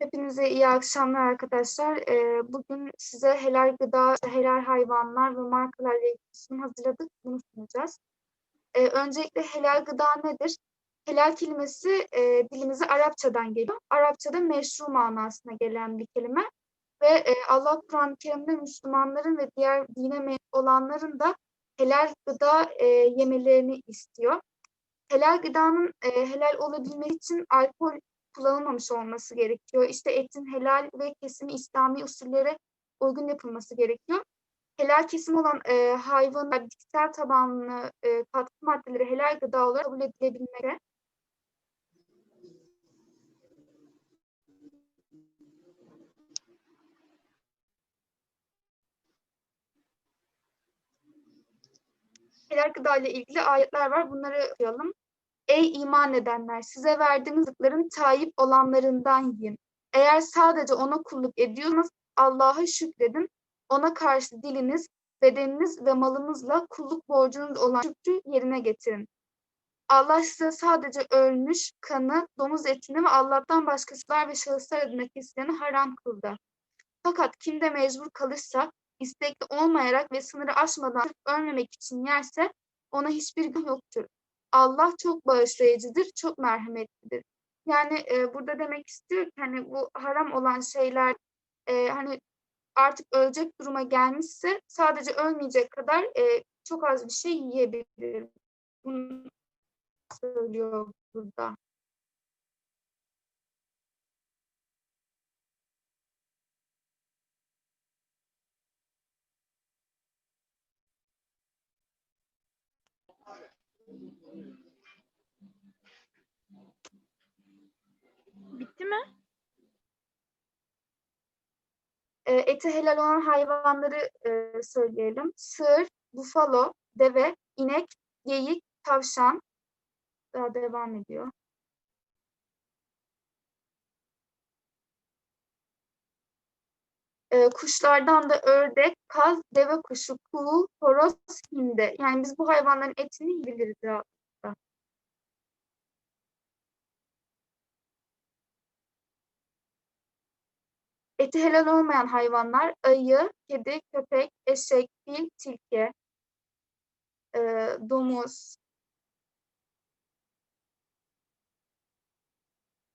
Hepinize iyi akşamlar arkadaşlar. Ee, bugün size helal gıda, helal hayvanlar ve markalarla ilgili hazırladık. Bunu sunacağız. Ee, öncelikle helal gıda nedir? Helal kelimesi e, dilimize Arapçadan geliyor. Arapçada meşru manasına gelen bir kelime. Ve e, Allah Kur'an-ı Kerim'de Müslümanların ve diğer dine olanların da helal gıda e, yemelerini istiyor. Helal gıdanın e, helal olabilmesi için alkol kullanılmamış olması gerekiyor. İşte etin helal ve kesimi İslami usullere uygun yapılması gerekiyor. Helal kesim olan e, hayvanlar bitkisel tabanlı e, katkı maddeleri helal gıda olarak kabul edilebilmekte. Helal gıda ile ilgili ayetler var. Bunları okuyalım. Ey iman edenler size verdiğimiz rızıkların tayyip olanlarından yiyin. Eğer sadece ona kulluk ediyorsanız Allah'a şükredin. Ona karşı diliniz, bedeniniz ve malınızla kulluk borcunuz olan şükrü yerine getirin. Allah size sadece ölmüş kanı, domuz etini ve Allah'tan başkasılar ve şahıslar adına kesileni haram kıldı. Fakat kim de mecbur kalırsa, istekli olmayarak ve sınırı aşmadan ölmemek için yerse ona hiçbir gün yoktur. Allah çok bağışlayıcıdır, çok merhametlidir. Yani e, burada demek istiyor ki hani bu haram olan şeyler e, hani artık ölecek duruma gelmişse sadece ölmeyecek kadar e, çok az bir şey yiyebilir. Bunu söylüyor burada. Bitti mi? E, eti helal olan hayvanları e, söyleyelim. Sığır, bufalo, deve, inek, geyik, tavşan. Daha devam ediyor. E, kuşlardan da ördek, kaz, deve kuşu, kuğu, horoz, hindi. Yani biz bu hayvanların etini yiyebiliriz rahatlıkla. Eti helal olmayan hayvanlar ayı, kedi, köpek, eşek, fil, tilki, e, domuz,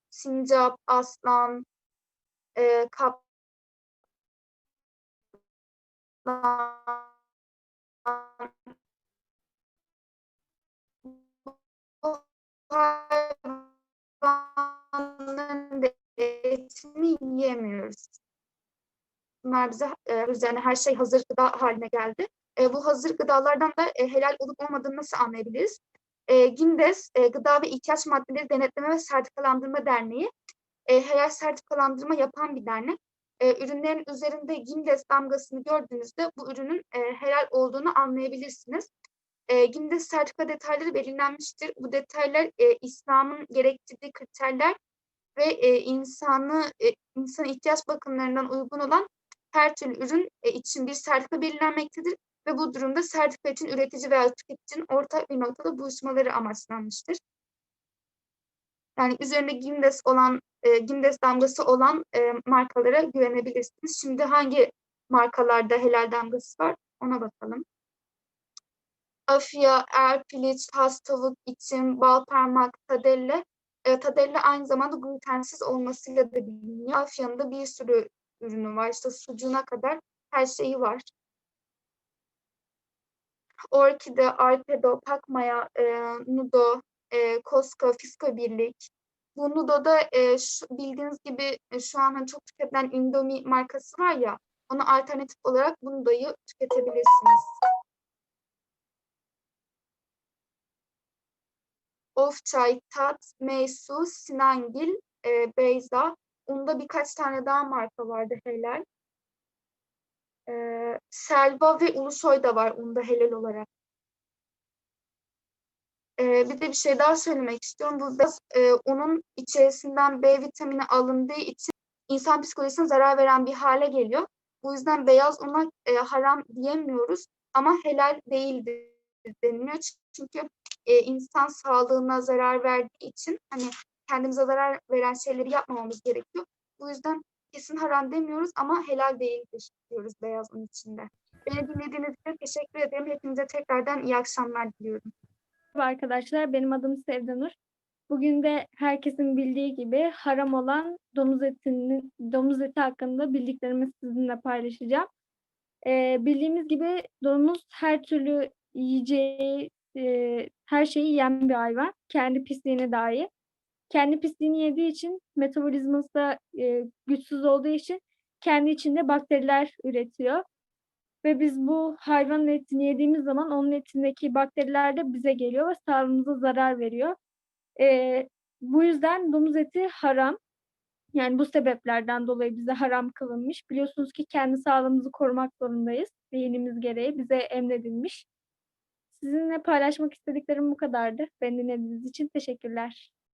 sincap, aslan, e, kaplan. Hayvanların etini yiyemiyoruz. Bunlar bize e, üzerine her şey hazır gıda haline geldi. E, bu hazır gıdalardan da e, helal olup olmadığını nasıl anlayabiliriz? E, Gindes, e, Gıda ve İhtiyaç Maddeleri Denetleme ve Sertifikalandırma Derneği, e, helal sertifikalandırma yapan bir dernek. E, ürünlerin üzerinde Gindes damgasını gördüğünüzde bu ürünün e, helal olduğunu anlayabilirsiniz. E, Gindes sertifika detayları belirlenmiştir. Bu detaylar e, İslam'ın gerektirdiği kriterler ve e, insanı e, insan ihtiyaç bakımlarından uygun olan her türlü ürün e, için bir sertifika belirlenmektedir ve bu durumda sertifika için üretici veya tüketicinin ortak bir noktada buluşmaları amaçlanmıştır. Yani üzerinde Gindes olan e, Gindes damgası olan e, markalara güvenebilirsiniz. Şimdi hangi markalarda helal damgası var ona bakalım. Afya, Erpiliç, Has Tavuk, İçim, Bal Parmak, Tadelle. E, Tadelle aynı zamanda glutensiz olmasıyla da biliniyor. Afya'nın da bir sürü ürünü var. İşte sucuğuna kadar her şeyi var. Orkide, Alpedo, Pakmaya, e, Nudo, e, Costco, Fisko Birlik. Bu Nudo'da e, şu, bildiğiniz gibi e, şu an hani çok tüketilen Indomie markası var ya, ona alternatif olarak bu Nudo'yu tüketebilirsiniz. Ofçay, Tat, Meysu, Sinangil, e, Beyza. Onda birkaç tane daha marka vardı helal. E, Selva ve Ulusoy da var onda helal olarak. E, bir de bir şey daha söylemek istiyorum. Bu e, onun içerisinden B vitamini alındığı için insan psikolojisine zarar veren bir hale geliyor. Bu yüzden beyaz una e, haram diyemiyoruz ama helal değildir deniliyor. Çünkü e, insan sağlığına zarar verdiği için hani kendimize zarar veren şeyleri yapmamamız gerekiyor. Bu yüzden kesin haram demiyoruz ama helal değildir diyoruz beyazın içinde. Beni dinlediğiniz için teşekkür ederim. Hepinize tekrardan iyi akşamlar diliyorum. Merhaba arkadaşlar, benim adım Sevdanur. Bugün de herkesin bildiği gibi haram olan domuz etinin domuz eti hakkında bildiklerimi sizinle paylaşacağım. Ee, bildiğimiz gibi domuz her türlü yiyeceği, e, her şeyi yiyen bir hayvan. Kendi pisliğine dair. Kendi pisliğini yediği için metabolizması da e, güçsüz olduğu için kendi içinde bakteriler üretiyor. Ve biz bu hayvanın etini yediğimiz zaman onun etindeki bakteriler de bize geliyor ve sağlığımıza zarar veriyor. Ee, bu yüzden domuz eti haram. Yani bu sebeplerden dolayı bize haram kılınmış. Biliyorsunuz ki kendi sağlığımızı korumak zorundayız. Dinimiz gereği bize emredilmiş. Sizinle paylaşmak istediklerim bu kadardı. Beni dinlediğiniz için teşekkürler.